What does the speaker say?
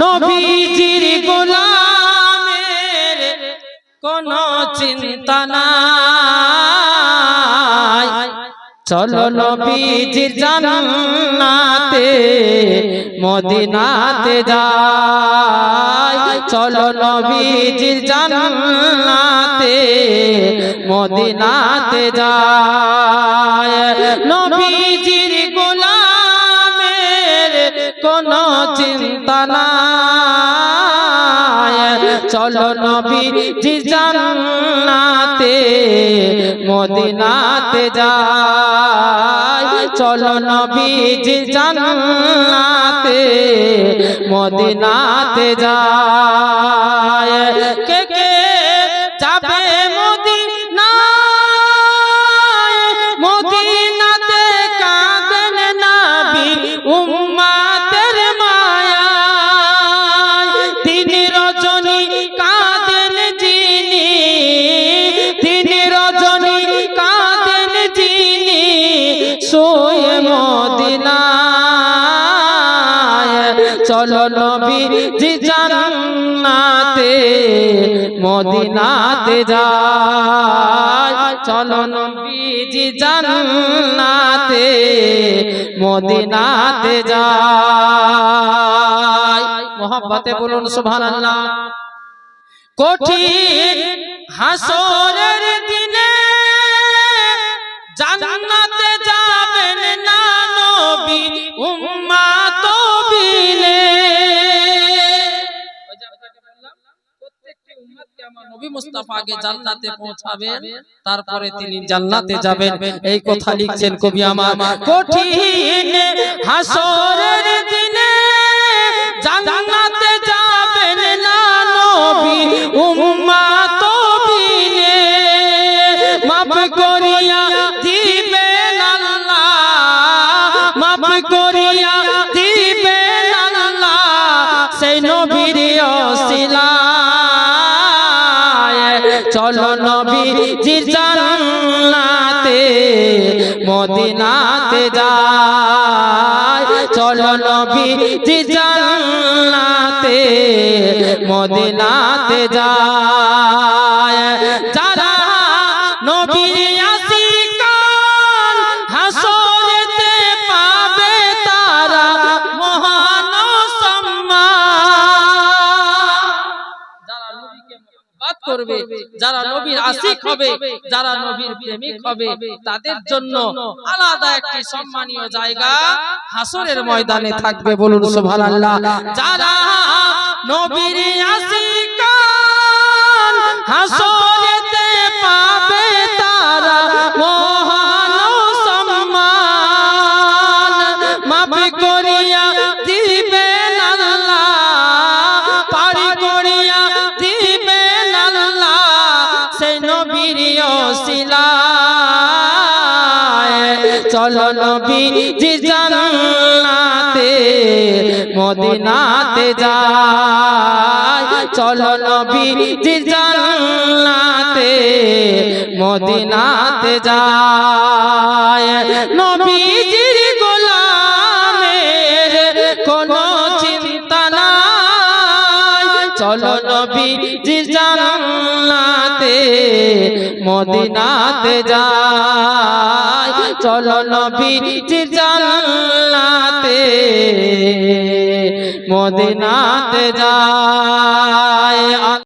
নবীজির গোলামের কোন চিন্তা নাই। চলো নবীজির জান্নাতে, মদিনাতে যাই। চলো নবীজির জান্নাতে, মদিনাতে যাই। চিন্তা চলো চলো নবীজি জান্নাতে মদিনাতে যাই চলো নবীজি জান্নাতে মদিনাতে যাই কে নবী জি জান্নাতে, মদিনাতে যায়। চলো নবী জি জান্নাতে, মদিনাতে যায়। মোহাম্মতে বলুন, সুবহানাল্লাহ। কঠিন হাসরের দিনে জান্নাতে যাবেন না নবী উম্মাত নবী মুস্তাফা আগে জান্নাতে পৌঁছাবেন তারপরে তিনি জান্নাতে যাবেন। এই কথা লিখছেন কবি আমার। কঠিন হাসরের দিনে জান্নাতে চলো নবী জান্নাতে মদিনাতে যায়। চলো নবী জান্নাতে মদিনাতে যায়। নবীকে করবে। যারা নবীর আশিক হবে যারা নবীর প্রেমিক হবে তাদের জন্য আলাদা একটি সম্মানীয় জায়গা হাসরের ময়দানে থাকবে বলুন সুবহানাল্লাহ। যারা নবীর আশিকান চলো নবী জি জান্নাতে, মদিনাতে যায় চলো নবী জি জান্নাতে, মদিনাতে যায় নবীজির গোলামের কোনো চিন্তা নাই। চলো নবী জি জান্নাতে মদিনাতে যায়। চলো নবী জান্নাতে মদিনাতে যায়।